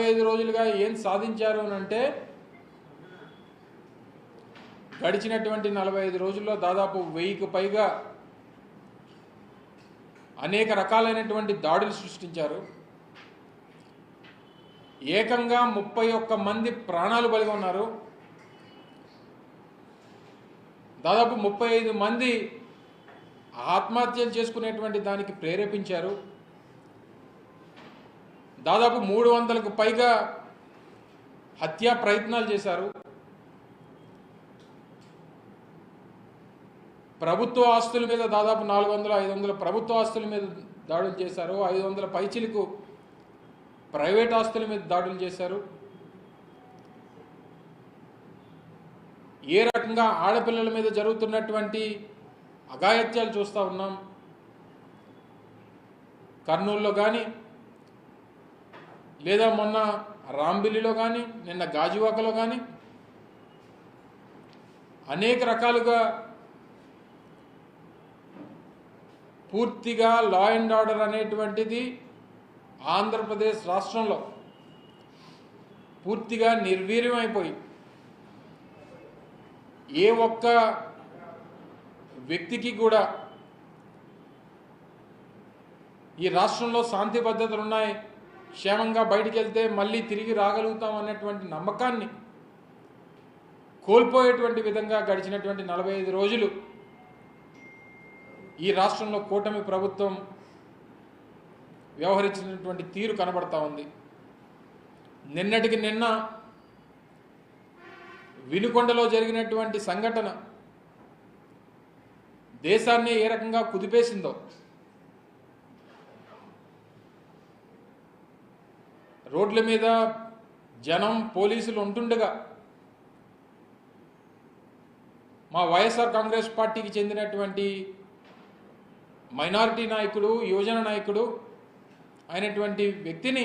ఐదు రోజులుగా ఏం సాధించారు అని అంటే గడిచినటువంటి నలభై ఐదు రోజుల్లో దాదాపు వెయ్యికి పైగా అనేక రకాలైనటువంటి దాడులు సృష్టించారు. ఏకంగా ముప్పై ఒక్క మంది ప్రాణాలు బలిగా ఉన్నారు. దాదాపు ముప్పై ఐదు మంది ఆత్మహత్యలు చేసుకునేటువంటి దానికి ప్రేరేపించారు. దాదాపు మూడు వందలకు పైగా హత్యా ప్రయత్నాలు చేశారు. ప్రభుత్వ ఆస్తుల మీద దాదాపు నాలుగు వందల ఐదు వందల ప్రభుత్వ ఆస్తుల మీద దాడులు చేశారు. ఐదు వందల పైచిలకు ప్రైవేట్ ఆస్తుల మీద దాడులు చేశారు. ఏ రకంగా ఆడపిల్లల మీద జరుగుతున్నటువంటి అఘాయత్యాలు చూస్తూ ఉన్నాం. కర్నూలులో కానీ లేదా మొన్న రాంబిల్లిలో కానీ నిన్న గాజువాకలో కానీ అనేక రకాలుగా పూర్తిగా లా అండ్ ఆర్డర్ అనేటువంటిది ఆంధ్రప్రదేశ్ రాష్ట్రంలో పూర్తిగా నిర్వీర్యమైపోయి ఏ ఒక్క వ్యక్తికి కూడా ఈ రాష్ట్రంలో శాంతి భద్రతలు ఉన్నాయి క్షేమంగా బయటికి వెళ్తే మళ్ళీ తిరిగి రాగలుగుతాం అన్నటువంటి నమ్మకాన్ని కోల్పోయేటువంటి విధంగా గడిచినటువంటి నలభై ఐదు రోజులు ఈ రాష్ట్రంలో కూటమి ప్రభుత్వం వ్యవహరించినటువంటి తీరు కనబడతా ఉంది. నిన్నటికి నిన్న వినుకొండలో జరిగినటువంటి సంఘటన దేశాన్ని ఏ రకంగా కుదిపేసిందో రోడ్ల మీద జనం పోలీసులు ఉంటుండగా మా వైఎస్ఆర్ కాంగ్రెస్ పార్టీకి చెందినటువంటి మైనారిటీ నాయకుడు యువజన నాయకుడు అయినటువంటి వ్యక్తిని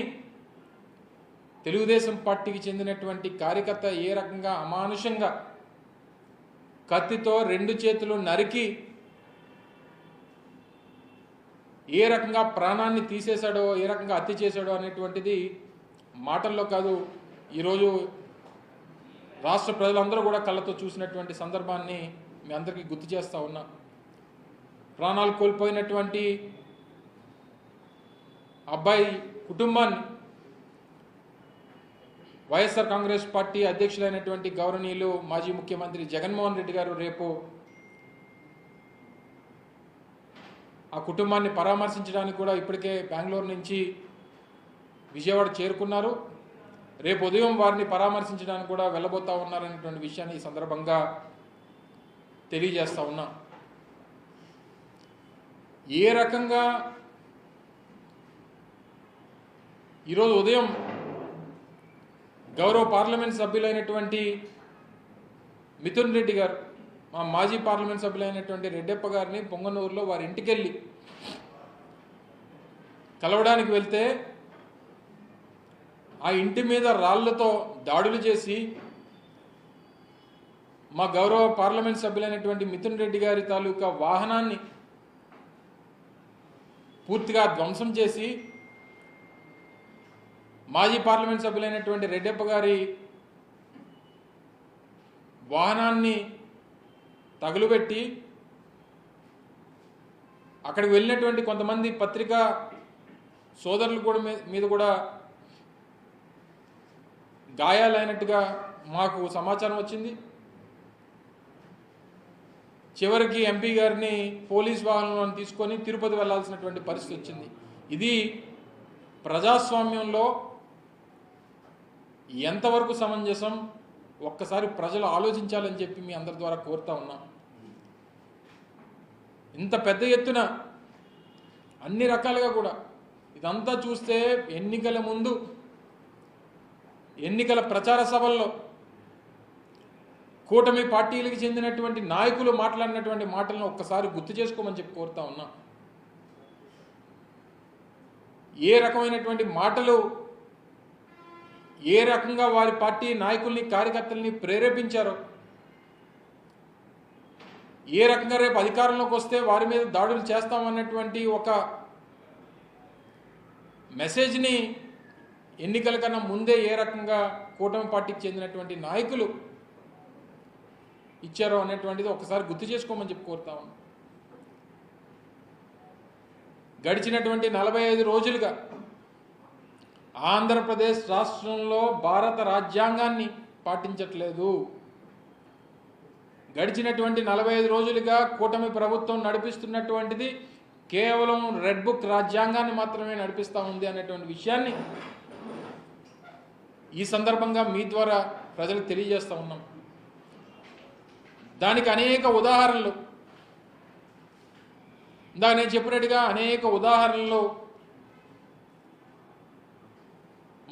తెలుగుదేశం పార్టీకి చెందినటువంటి కార్యకర్త ఏ రకంగా అమానుషంగా కత్తితో రెండు చేతులు నరికి ఏ రకంగా ప్రాణాన్ని తీసేశాడో ఏ రకంగా హత్య చేశాడో అనేటువంటిది మాటల్లో కాదు ఈరోజు రాష్ట్ర ప్రజలందరూ కూడా కళ్ళతో చూసినటువంటి సందర్భాన్ని మీ అందరికీ గుర్తు చేస్తూ ఉన్నా. ప్రాణాలు కోల్పోయినటువంటి అబ్బాయి కుటుంబాన్ని వైఎస్ఆర్ కాంగ్రెస్ పార్టీ అధ్యక్షులైనటువంటి గౌరవనీయులు మాజీ ముఖ్యమంత్రి జగన్మోహన్ రెడ్డి గారు రేపు ఆ కుటుంబాన్ని పరామర్శించడానికి కూడా ఇప్పటికే బెంగళూరు నుంచి విజయవాడ చేరుకున్నారు. రేపు ఉదయం వారిని పరామర్శించడానికి కూడా వెళ్ళబోతా ఉన్నారనేటువంటి విషయాన్ని ఈ సందర్భంగా తెలియజేస్తా ఉన్నా. ఏ రకంగా ఈరోజు ఉదయం గౌరవ పార్లమెంట్ సభ్యులైనటువంటి మిథున్ రెడ్డి గారు మా మాజీ పార్లమెంట్ సభ్యులైనటువంటి రెడ్డప్ప గారిని పొంగనూరులో వారి ఇంటికెళ్ళి కలవడానికి వెళ్తే ఆ ఇంటి మీద రాళ్ళతో దాడులు చేసి మా గౌరవ పార్లమెంట్ సభ్యులైనటువంటి మిథున్ రెడ్డి గారి తాలూకా వాహనాన్ని పూర్తిగా ధ్వంసం చేసి మాజీ పార్లమెంట్ సభ్యులైనటువంటి రెడ్డప్ప గారి వాహనాన్ని తగులుబెట్టి అక్కడికి వెళ్ళినటువంటి కొంతమంది పత్రికా సోదరులు కూడా మీ- మీద కూడా గాయాలైనట్టుగా మాకు సమాచారం వచ్చింది. చివరికి ఎంపీ గారిని పోలీస్ వాహనంలో తీసుకొని తిరుపతి వెళ్ళాల్సినటువంటి పరిస్థితి వచ్చింది. ఇది ప్రజాస్వామ్యంలో ఎంతవరకు సమంజసం ఒక్కసారి ప్రజలు ఆలోచించాలని చెప్పి మీ అందరి ద్వారా కోరుతా ఉన్నాం. ఇంత పెద్ద ఎత్తున అన్ని రకాలుగా కూడా ఇదంతా చూస్తే ఎన్నికల ముందు ఎన్నికల ప్రచార సభల్లో కూటమి పార్టీలకు చెందినటువంటి నాయకులు మాట్లాడినటువంటి మాటలను ఒక్కసారి గుర్తు చేసుకోమని చెప్పి కోరుతా ఉన్నా. ఏ రకమైనటువంటి మాటలు ఏ రకంగా వారి పార్టీ నాయకుల్ని కార్యకర్తల్ని ప్రేరేపించారో ఏ రకంగా రేపు అధికారంలోకి వస్తే వారి మీద దాడులు చేస్తామన్నటువంటి ఒక మెసేజ్ని ఎన్నికల కన్నా ముందే ఏ రకంగా కూటమి పార్టీకి చెందినటువంటి నాయకులు ఇచ్చారో అనేటువంటిది ఒకసారి గుర్తు చేసుకోమని చెప్పి కోరుతా ఉన్నాం గడిచినటువంటి నలభై ఐదు రోజులుగా ఆంధ్రప్రదేశ్ రాష్ట్రంలో భారత రాజ్యాంగాన్ని పాటించట్లేదు. గడిచినటువంటి నలభై ఐదు రోజులుగా కూటమి ప్రభుత్వం నడిపిస్తున్నటువంటిది కేవలం రెడ్ బుక్ రాజ్యాంగాన్ని మాత్రమే నడిపిస్తూ ఉంది అనేటువంటి విషయాన్ని ఈ సందర్భంగా మీ ద్వారా ప్రజలకు తెలియజేస్తూ ఉన్నాం. దానికి అనేక ఉదాహరణలు. ఇందాక నేను చెప్పినట్టుగా అనేక ఉదాహరణలు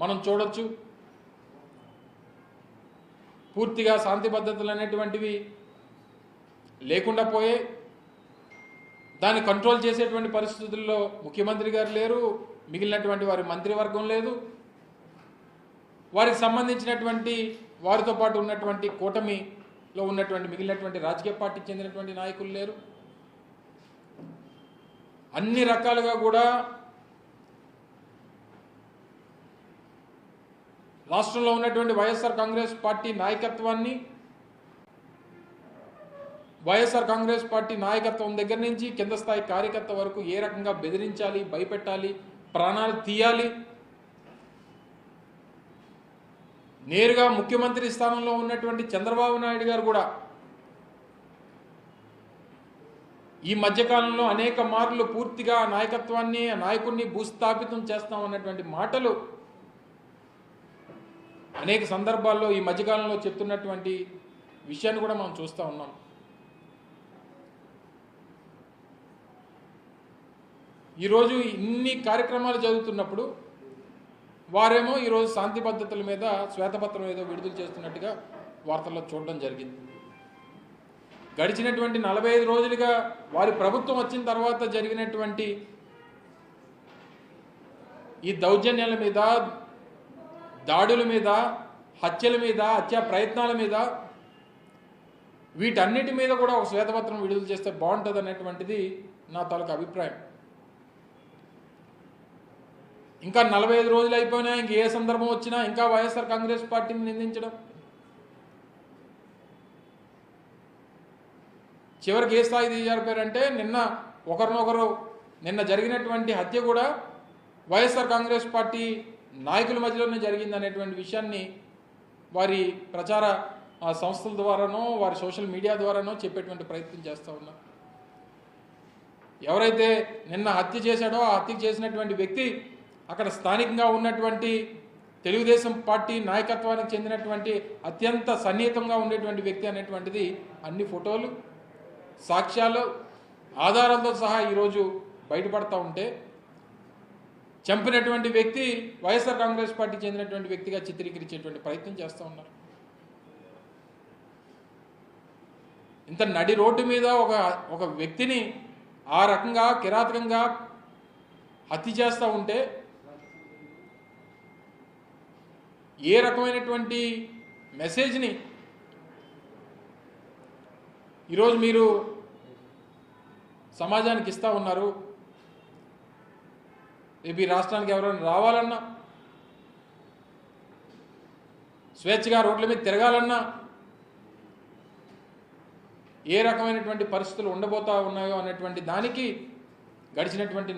మనం చూడొచ్చు. పూర్తిగా శాంతి భద్రతలు అనేటువంటివి లేకుండా పోయే దాన్ని కంట్రోల్ చేసేటువంటి పరిస్థితుల్లో ముఖ్యమంత్రి గారు లేరు మిగిలినటువంటి వారి మంత్రివర్గం లేదు. వారికి సంబంధించినటువంటి వారితో పాటు ఉన్నటువంటి కూటమిలో ఉన్నటువంటి మిగిలినటువంటి రాజకీయ పార్టీకి చెందినటువంటి నాయకులు లేరు. అన్ని రకాలుగా కూడా రాష్ట్రంలో ఉన్నటువంటి వైఎస్ఆర్ కాంగ్రెస్ పార్టీ నాయకత్వాన్ని వైఎస్ఆర్ కాంగ్రెస్ పార్టీ నాయకత్వం దగ్గర నుంచి కింద స్థాయి కార్యకర్త వరకు ఏ రకంగా బెదిరించాలి భయపెట్టాలి ప్రాణాలు తీయాలి నేరుగా ముఖ్యమంత్రి స్థానంలో ఉన్నటువంటి చంద్రబాబు నాయుడు గారు కూడా ఈ మధ్యకాలంలో అనేక మార్లు పూర్తిగా నాయకత్వాన్ని నాయకుడిని భూస్థాపితం చేస్తాం అన్నటువంటి మాటలు అనేక సందర్భాల్లో ఈ మధ్యకాలంలో చెప్తున్నటువంటి విషయాన్ని కూడా మనం చూస్తూ ఉన్నాం. ఈరోజు ఇన్ని కార్యక్రమాలు జరుగుతున్నప్పుడు వారేమో ఈరోజు శాంతి పద్ధతుల మీద శ్వేతపత్రం ఏదో విడుదల చేస్తున్నట్టుగా వార్తల్లో చూడడం జరిగింది. గడిచినటువంటి నలభై ఐదు రోజులుగా వారి ప్రభుత్వం వచ్చిన తర్వాత జరిగినటువంటి ఈ దౌర్జన్యాల మీద దాడుల మీద హత్యల మీద హత్యా ప్రయత్నాల మీద వీటన్నిటి మీద కూడా ఒక శ్వేతపత్రం విడుదల చేస్తే బాగుంటుంది అనేటువంటిది నా తలకు అభిప్రాయం. ఇంకా నలభై ఐదు రోజులు అయిపోయినా ఇంక ఏ సందర్భం వచ్చినా ఇంకా వైఎస్ఆర్ కాంగ్రెస్ పార్టీని నిందించడం. చివరికి ఏ స్థాయి దిగజారిపోయారంటే నిన్న ఒకరినొకరు నిన్న జరిగినటువంటి హత్య కూడా వైఎస్ఆర్ కాంగ్రెస్ పార్టీ నాయకుల మధ్యలోనే జరిగింది అనేటువంటి విషయాన్ని వారి ప్రచార సంస్థల ద్వారానో వారి సోషల్ మీడియా ద్వారానో చెప్పేటువంటి ప్రయత్నం చేస్తూ ఉన్నారు. ఎవరైతే నిన్న హత్య చేశాడో ఆ హత్య చేసినటువంటి వ్యక్తి అక్కడ స్థానికంగా ఉన్నటువంటి తెలుగుదేశం పార్టీ నాయకత్వానికి చెందినటువంటి అత్యంత సన్నిహితంగా ఉండేటువంటి వ్యక్తి అనేటువంటిది అన్ని ఫోటోలు సాక్ష్యాలు ఆధారాలతో సహా ఈరోజు బయటపడతా ఉంటే చంపినటువంటి వ్యక్తి వైఎస్ఆర్ కాంగ్రెస్ పార్టీ చెందినటువంటి వ్యక్తిగా చిత్రీకరించేటువంటి ప్రయత్నం చేస్తూ ఉన్నారు. ఇంత నడి రోడ్డు మీద ఒక ఒక వ్యక్తిని ఆ రకంగా కిరాతకంగా హత్య చేస్తూ ఉంటే ఏ రకమైనటువంటి మెసేజ్ని ఈరోజు మీరు సమాజానికి ఇస్తూ ఉన్నారు? రేపు రాష్ట్రానికి ఎవరైనా రావాలన్నా? స్వేచ్ఛగా రోడ్ల మీద తిరగాలన్నా? ఏ రకమైనటువంటి పరిస్థితులు ఉండబోతా ఉన్నాయో అనేటువంటి దానికి గడిచినటువంటి